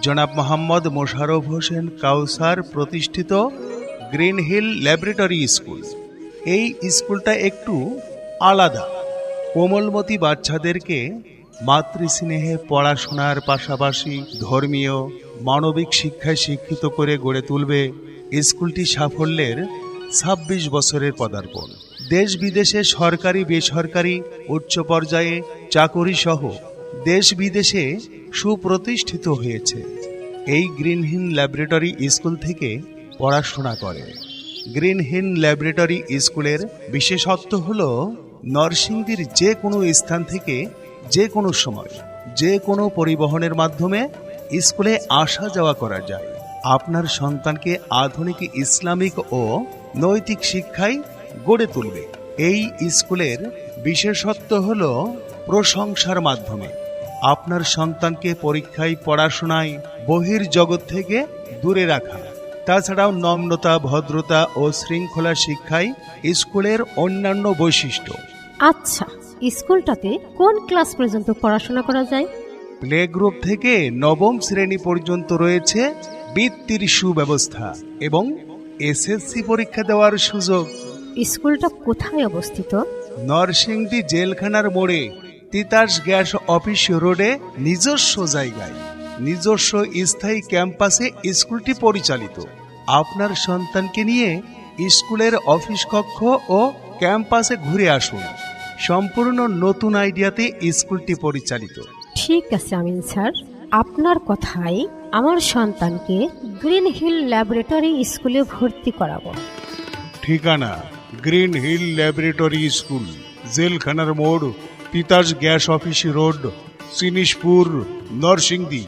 জনাব মোহাম্মদ মোশারফ হোসেন কাউসার প্রতিষ্ঠিত green hill laboratory school. এই স্কুলটা একটু আলাদা। কোমলমতি বাচ্চাদেরকে মাতৃস্নেহে পড়াশোনার পাশাপাশি ধর্মীয়, মানবিক শিক্ষায় শিক্ষিত করে গড়ে তুলবে স্কুলটি সাফল্যের ছাব্বিশ বছরের পদার্পণ। দেশ বিদেশে সরকারি বেসরকারি উচ্চ পর্যায়ে চাকরি সহ দেশ বিদেশে সুপ্রতিষ্ঠিত হয়েছে। এই গ্রিনহিন ল্যাবরেটরি স্কুল থেকে পড়াশোনা করে। গ্রিনহিন ল্যাবরেটরি স্কুলের বিশেষত্ব হল নরসিংদীর যে কোনো স্থান থেকে যে কোনো সময়, যে কোনো পরিবহনের মাধ্যমে স্কুলে আসা যাওয়া করা যায়। আপনার সন্তানকে আধুনিক ইসলামিক ও নৈতিক শিক্ষায় গড়ে তুলবে। এই স্কুলের বিশেষত্ব হল প্রশংসার মাধ্যমে। আপনার সন্তানকে পরীক্ষায় পড়াশোনায় বহির জগৎ থেকে দূরে রাখা। তাছাড়াও নম্রতা ভদ্রতা ও শৃঙ্খলা শিক্ষায় স্কুলের অন্যান্য বৈশিষ্ট্য। আচ্ছা স্কুলটাতে কোন ক্লাস পর্যন্ত পড়াশোনা করা যায়? প্লে গ্রুপ থেকে নবম শ্রেণি পর্যন্ত রয়েছে বৃত্তির সুব্যবস্থা এবং এসএসসি পরীক্ষা দেওয়ার সুযোগ। স্কুলটা কোথায় অবস্থিত? নরসিংদী জেলখানার মোড়ে তিতাস গ্যাস অফিস রোডে নিজস্ব জায়গায় নিজস্ব স্থায়ী ক্যাম্পাসে স্কুলটি পরিচালিত। আপনার সন্তানকে নিয়ে স্কুলের অফিস কক্ষ ও ক্যাম্পাসে ঘুরে আসুন। সম্পূর্ণ নতুন আইডিয়াতে স্কুলটি পরিচালিত। ঠিক আছে আমিন স্যার। আপনার কথাই আমার সন্তানকে গ্রিন হিল ল্যাবরেটরি স্কুলে ভর্তি করাবো। ঠিকানা গ্রিন হিল ল্যাবরেটরি স্কুল জেলখানার মোড় Titas gas office road Sinishpur Narsingdi.